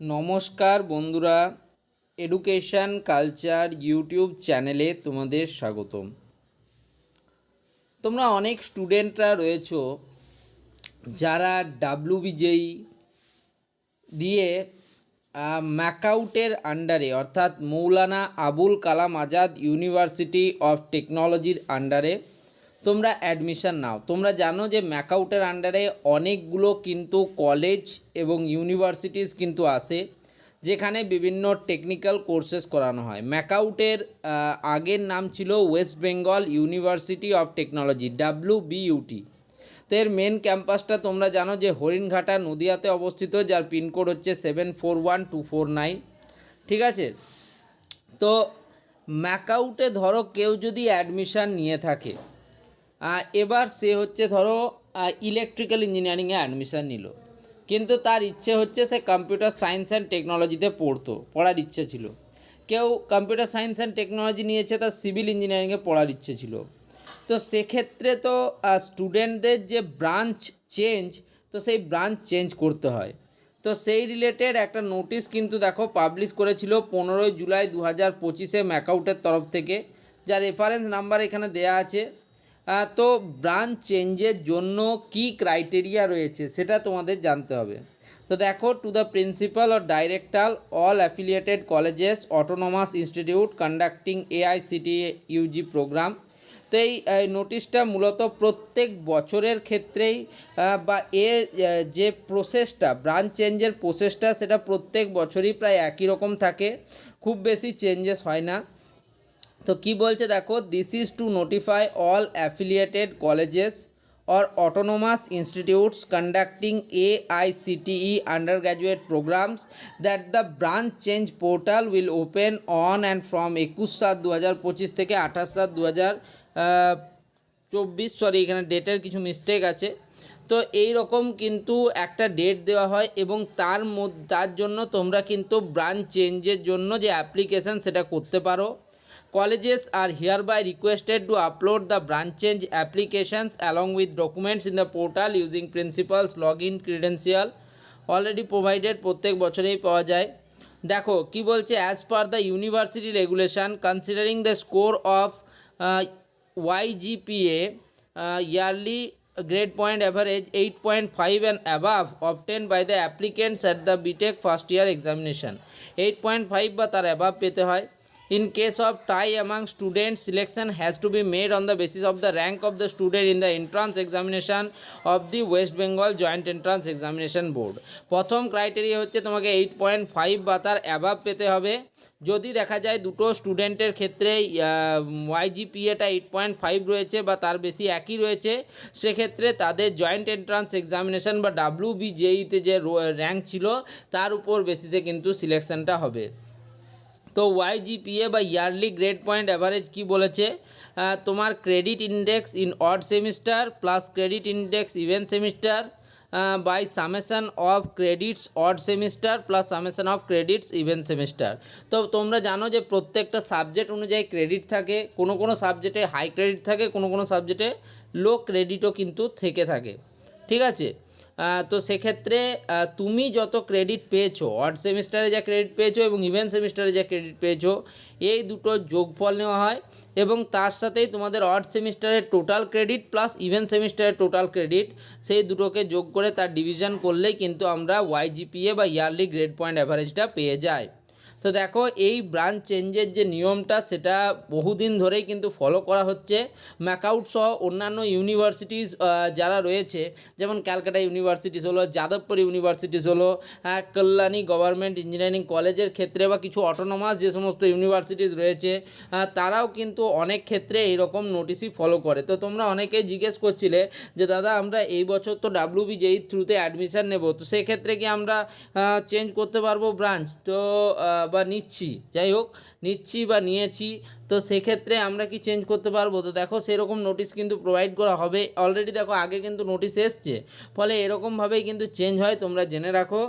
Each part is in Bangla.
নমস্কার বন্ধুরা এডুকেশন কালচার ইউটিউব চ্যানেলে তোমাদের স্বাগতম। তোমরা অনেক স্টুডেন্টরা রয়েছো যারা ডাব্লিউবিজেই দিয়ে ম্যাকাউটের আন্ডারে অর্থাৎ মৌলানা আবুল কালাম আজাদ ইউনিভার্সিটি অফ টেকনোলজির আন্ডারে তোমরা অ্যাডমিশান নাও। তোমরা জানো যে ম্যাকাউটের আন্ডারে অনেকগুলো কিন্তু কলেজ এবং ইউনিভার্সিটিস কিন্তু আসে যেখানে বিভিন্ন টেকনিক্যাল কোর্সেস করানো হয়। ম্যাকাউটের আগের নাম ছিল west Bengal university of technology W B U T তো এর মেন ক্যাম্পাসটা তোমরা জানো যে হরিণঘাটা নদিয়াতে অবস্থিত, যার পিনকোড হচ্ছে seven four one two four nine ঠিক আছে? তো ম্যাকাউটে ধরো কেউ যদি অ্যাডমিশান নিয়ে থাকে এবার সে হচ্ছে ধরো ইলেকট্রিক্যাল ইঞ্জিনিয়ারিংয়ে অ্যাডমিশান নিল। কিন্তু তার ইচ্ছে হচ্ছে সে কম্পিউটার সায়েন্স অ্যান্ড টেকনোলজিতে পড়তো, পড়ার ইচ্ছে ছিল। কেউ কম্পিউটার সায়েন্স অ্যান্ড টেকনোলজি নিয়েছে, তার সিভিল ইঞ্জিনিয়ারিংয়ে পড়ার ইচ্ছে ছিল। তো সেক্ষেত্রে তো স্টুডেন্টদের যে ব্রাঞ্চ চেঞ্জ তো সেই ব্রাঞ্চ চেঞ্জ করতে হয়। তো সেই রিলেটেড একটা নোটিশ কিন্তু দেখো পাবলিশ করেছিল পনেরোই জুলাই দু হাজার পঁচিশে ম্যাকাউটের তরফ থেকে। যার রেফারেন্স নাম্বার এখানে দেয়া আছে। তো ব্রাঞ্চ চেঞ্জের জন্য কি ক্রাইটেরিয়া রয়েছে সেটা তোমাদের জানতে হবে। তো দেখো to the principal or director all affiliated colleges autonomous institute conducting AICTE UG programme তো এই নোটিশটা মূলত প্রত্যেক বছরের ক্ষেত্রেই বা এর যে প্রসেসটা ব্রাঞ্চ চেঞ্জের প্রসেসটা সেটা প্রত্যেক বছরই প্রায় একই রকম থাকে। খুব বেশি চেঞ্জেস হয় না। তো কি বলছে দেখো this is to notify all affiliated colleges or autonomous institutes conducting AICTE undergraduate programs that the branch change portal will open on and from একুশ সাত দু হাজার পঁচিশ থেকে আঠাশ সাত দু হাজার চব্বিশ সরি এখানে ডেটের কিছু মিস্টেক আছে। তো এই রকম কিন্তু একটা ডেট দেওয়া হয় এবং তার তার জন্য তোমরা কিন্তু ব্রাঞ্চ চেঞ্জের জন্য যে অ্যাপ্লিকেশান সেটা করতে পারো। Colleges R here by requested to upload the branch change applications along with documents in the portal using principal's log in credential already provided প্রত্যেক বছরেই পাওয়া যায়। দেখো, কি বলছে? As per the university regulation considering the score of Y YGPA yearly grade point average eight point five and above obtain by the applicants at the BTech first year examination eight point five বা তার অ্যাভাভ পেতে হয়। In case of tie among students, selection has to be made on the basis of the rank of the student in the entrance examination of the west bengal joint entrance examination board. প্রথম ক্রাইটেরিয়া হচ্ছে তোমাকে এইট পয়েন্ট ফাইভ বা তার অ্যাভাব পেতে হবে। যদি দেখা যায় দুটো স্টুডেন্টের ক্ষেত্রে ওয়াইজিপিএটা এইট পয়েন্ট ফাইভ রয়েছে বা তার বেশি একই রয়েছে, সেক্ষেত্রে তাদের জয়েন্ট এন্ট্রান্স এক্সামিনেশন বা ডাব্লিউ বিজেইতে যে র্যাঙ্ক ছিল, তার উপর বেসিসে কিন্তু সিলেকশনটা হবে। তো ওয়াইজিপিএ বা ইয়ারলি গ্রেড পয়েন্ট অ্যাভারেজ কি বলেছে? তোমার credit index in odd semester plus credit index even semester by summation of credits odd semester plus summation of credits even semester তো তোমরা জানো যে প্রত্যেকটা সাবজেক্ট অনুযায়ী ক্রেডিট থাকে, কোনো কোনো সাবজেক্টে হাই ক্রেডিট থাকে, কোনো কোনো সাবজেক্টে লো ক্রেডিটও কিন্তু থেকে থাকে। ঠিক আছে? তো সেক্ষেত্রে তুমি যত ক্রেডিট পেয়েছ অড সেমিস্টারে যা ক্রেডিট পেয়েছ এবং ইভেন্ট সেমিস্টারে যা ক্রেডিট পেয়েছ, এই দুটো যোগফল নেওয়া হয় এবং তার সাথেই তোমাদের অড সেমিস্টারের টোটাল ক্রেডিট প্লাস ইভেন সেমিস্টারের টোটাল ক্রেডিট সেই দুটোকে যোগ করে তার ডিভিশন করলেই কিন্তু আমরা ওয়াইজিপিএ বা ইয়ারলি গ্রেড পয়েন্ট অ্যাভারেজটা পেয়ে যাই। তো দেখো এই ব্রাঞ্চ চেঞ্জের যে নিয়মটা সেটা বহুদিন ধরেই কিন্তু ফলো করা হচ্ছে। ম্যাকাউট সহ অন্যান্য ইউনিভার্সিটিস যারা রয়েছে যেমন ক্যালকাটা ইউনিভার্সিটিস হলো যাদবপুর ইউনিভার্সিটিস হলো আহ, কল্যাণী গভর্নমেন্ট ইঞ্জিনিয়ারিং কলেজের ক্ষেত্রে বা কিছু অটোনোমাস যে সমস্ত ইউনিভার্সিটিস রয়েছে তারাও কিন্তু অনেক ক্ষেত্রে এইরকম নোটিশই ফলো করে। তো তোমরা অনেকেই জিজ্ঞেস করছিলে যে দাদা আমরা এই বছর তো ডাব্লিউবি যেই থ্রুতে অ্যাডমিশান নেব তো সেক্ষেত্রে কি আমরা চেঞ্জ করতে পারব ব্রাঞ্চ তো বা নিচ্ছি, যাই হোক, নিচ্ছি বা নিয়েছি, তো সেক্ষেত্রে আমরা কি চেঞ্জ করতে পারব? তো দেখো সেরকম নোটিশ কিন্তু প্রোভাইড করা হবে। অলরেডি দেখো আগে কিন্তু নোটিশ এসছে, ফলে এরকমভাবেই কিন্তু চেঞ্জ হয়, তোমরা জেনে রাখো।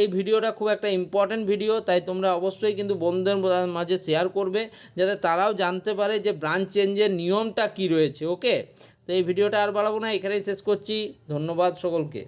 এই ভিডিওটা খুব একটা ইম্পর্ট্যান্ট ভিডিও তাই তোমরা অবশ্যই কিন্তু বন্ধুদের মাঝে শেয়ার করবে, যাতে তারাও জানতে পারে যে ব্রাঞ্চ চেঞ্জের নিয়মটা কি রয়েছে ওকে তো এই ভিডিওটা আর বাড়াবো না, এখানেই শেষ করছি। ধন্যবাদ সকলকে।